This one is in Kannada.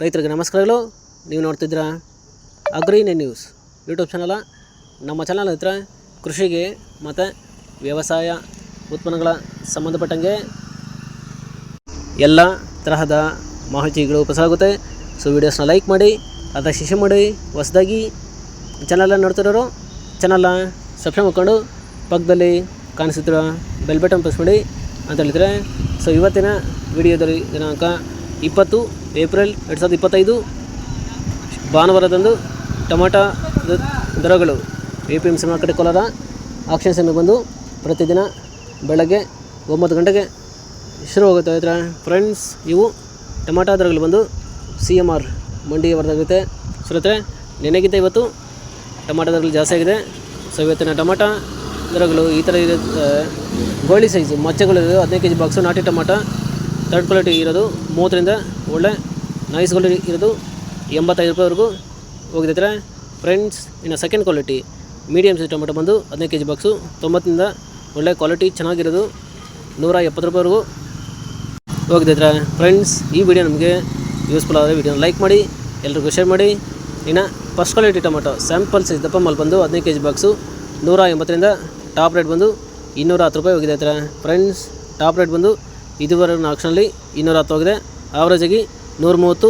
ರೈತರಿಗೆ ನಮಸ್ಕಾರಗಳು. ನೀವು ನೋಡ್ತಿದ್ದೀರಾ ಅಗ್ರೀನ್ ನ್ಯೂಸ್ ಯೂಟ್ಯೂಬ್ ಚಾನಲ. ನಮ್ಮ ಚಾನಲ್ ಹತ್ರ ಕೃಷಿಗೆ ಮತ್ತು ವ್ಯವಸಾಯ ಉತ್ಪನ್ನಗಳ ಸಂಬಂಧಪಟ್ಟಂಗೆ ಎಲ್ಲ ತರಹದ ಮಾಹಿತಿಗಳು ಉಪಸಾಗುತ್ತೆ ಸೊ, ವೀಡಿಯೋಸ್ನ ಲೈಕ್ ಮಾಡಿ ಅದ ಶಿಶು ಮಾಡಿ, ಹೊಸದಾಗಿ ಚಾನಲನ್ನು ನೋಡ್ತಿರೋರು, ಚಾನಲ್ನ ಸಬ್ಸ್ಕ್ರೈಬ್ ಮಾಡ್ಕೊಂಡು ಪಕ್ಕದಲ್ಲಿ ಕಾಣಿಸುತ್ತಿರೋ ಬೆಲ್ ಬಟನ್ ಪ್ರೆಸ್ ಮಾಡಿ ಅಂತ ಹೇಳಿದರೆ. ಸೊ, ಇವತ್ತಿನ ವಿಡಿಯೋದಲ್ಲಿ ದಿನಾಂಕ ಇಪ್ಪತ್ತು, ಏಪ್ರಿಲ್ ಎರಡು ಸಾವಿರದ ಇಪ್ಪತ್ತೈದು, ಭಾನುವಾರದಂದು ಟೊಮಾಟೊ ದರಗಳು. A P M C market Kolar, auction ಸಮಯ ಬಂದು ಪ್ರತಿದಿನ ಬೆಳಗ್ಗೆ ಒಂಬತ್ತು ಗಂಟೆಗೆ ಶುರು ಹೋಗುತ್ತೆ ಆಯ್ತಾ ಫ್ರೆಂಡ್ಸ್ ಇವು ಟೊಮಾಟೊ ದರಗಳು ಬಂದು ಸಿ ಎಂ ಆರ್ ಮಂಡಿ ವರದಾಗುತ್ತೆ ಸುರತ್ರೆ ನೆನೆಗಿಂತ ಇವತ್ತು ಟೊಮಾಟೊ ದರಗಳು ಜಾಸ್ತಿ ಆಗಿದೆ. ಸೊ ಇವತ್ತಿನ ಟೊಮಾಟೊ ದರಗಳು ಈ ಥರ ಇರುತ್ತೆ. ಗೋಳಿ ಸೈಜು ಮಚ್ಚೆಗಳು ಹದಿನೈದು ಕೆ ಜಿ ಬಾಕ್ಸು ನಾಟಿ ಟೊಮಾಟೊ. ಥರ್ಡ್ ಕ್ವಾಲಿಟಿ ಇರೋದು ಮೂವತ್ತರಿಂದ ಒಳ್ಳೆ ನೈಸ್ ಕ್ವಾಲಿಟಿ ಇರೋದು ಎಂಬತ್ತೈದು ರೂಪಾಯಿವರೆಗೂ ಹೋಗಿದ್ರೆ ಫ್ರೆಂಡ್ಸ್ ಇನ್ನು second quality medium size tomato ಬಂದು ಹದಿನೈದು ಕೆ ಜಿ ಬಾಕ್ಸು ತೊಂಬತ್ತರಿಂದ ಒಳ್ಳೆ ಕ್ವಾಲಿಟಿ ಚೆನ್ನಾಗಿರೋದು ನೂರ ಎಪ್ಪತ್ತು ರೂಪಾಯಿವರೆಗೂ ಹೋಗಿದ್ರೆ ಫ್ರೆಂಡ್ಸ್ ಈ ವಿಡಿಯೋ ನಮಗೆ ಯೂಸ್ಫುಲ್ ಆದರೆ ವಿಡಿಯೋನ ಲೈಕ್ ಮಾಡಿ, ಎಲ್ರಿಗೂ ಶೇರ್ ಮಾಡಿ. ಇನ್ನು first quality tomato sample size ದಪ್ಪ ಮಲ್ ಬಂದು ಹದಿನೈದು ಕೆ ಜಿ ಬಾಕ್ಸು ನೂರ ಎಂಬತ್ತರಿಂದ ಟಾಪ್ ರೇಟ್ ಬಂದು ಇನ್ನೂರ ಹತ್ತು ರೂಪಾಯಿ ಹೋಗಿದೆ ಹತ್ರ ಫ್ರೆಂಡ್ಸ್ ಟಾಪ್ ರೇಟ್ ಬಂದು ಇದುವರೆಗೂ ಆಕ್ಷನಲ್ಲಿ ಇನ್ನೂರ ಹತ್ತು ಹೋಗಿದೆ. ಆವ್ರೇಜಾಗಿ ನೂರ ಮೂವತ್ತು